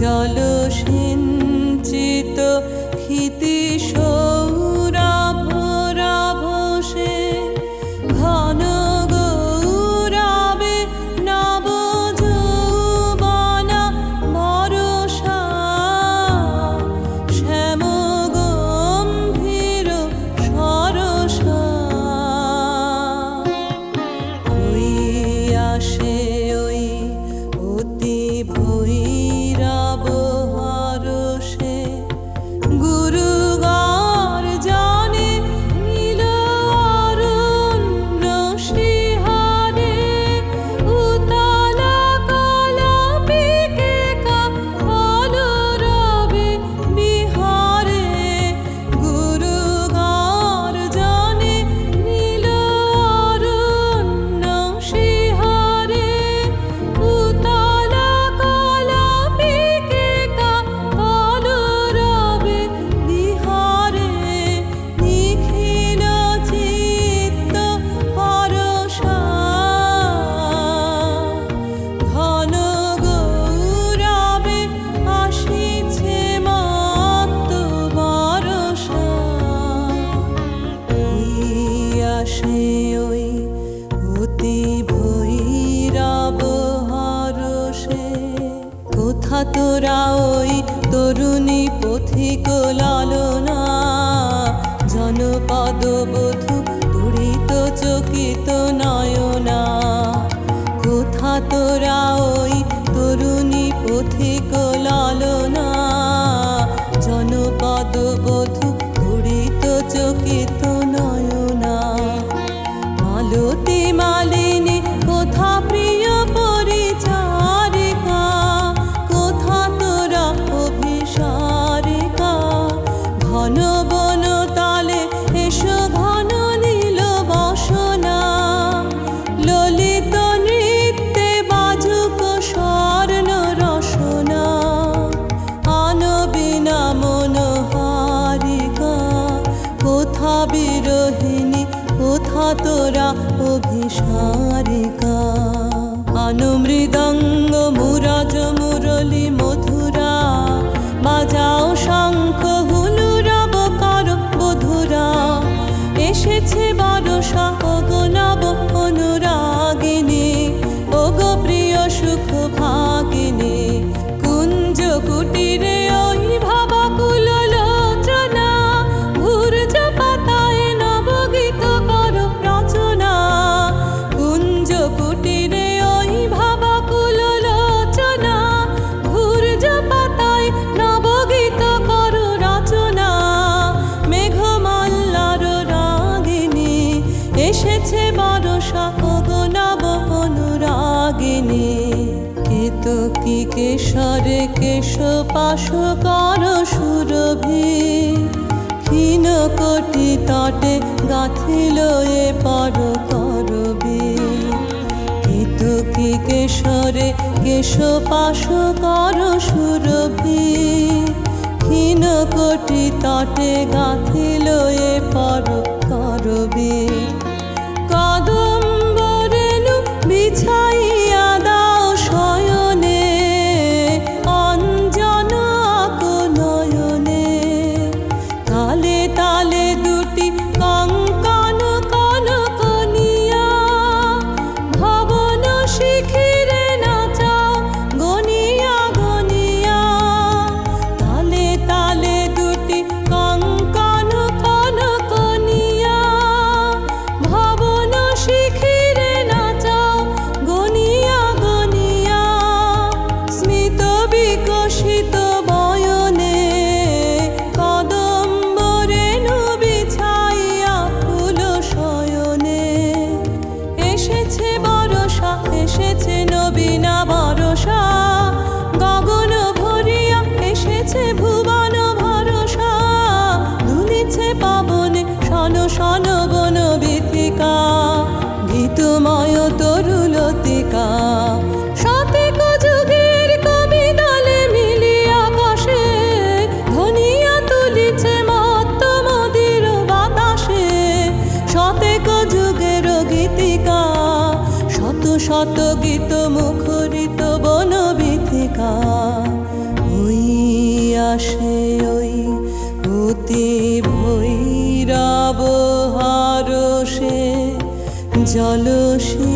জলসিঞ্চিত ক্ষিতিশোষ তোরা ওই তরুণী পথিক লালনা জনপদ বধূ তুড়িত চকিত sombridão. কেশর কেশ পাশ কর সুরভি, ক্ষীণ কটি তটে গাথিল এ পর করবি। কেতুকি কেশরে কেশ পাশ কর সুরভি, ক্ষীণ কটি তটে গাথিল এ পর করবি। মুখরিত বনবিথিকা ওই আসে ওই অতি ভৈরব হারসে জলসিঞ্চিত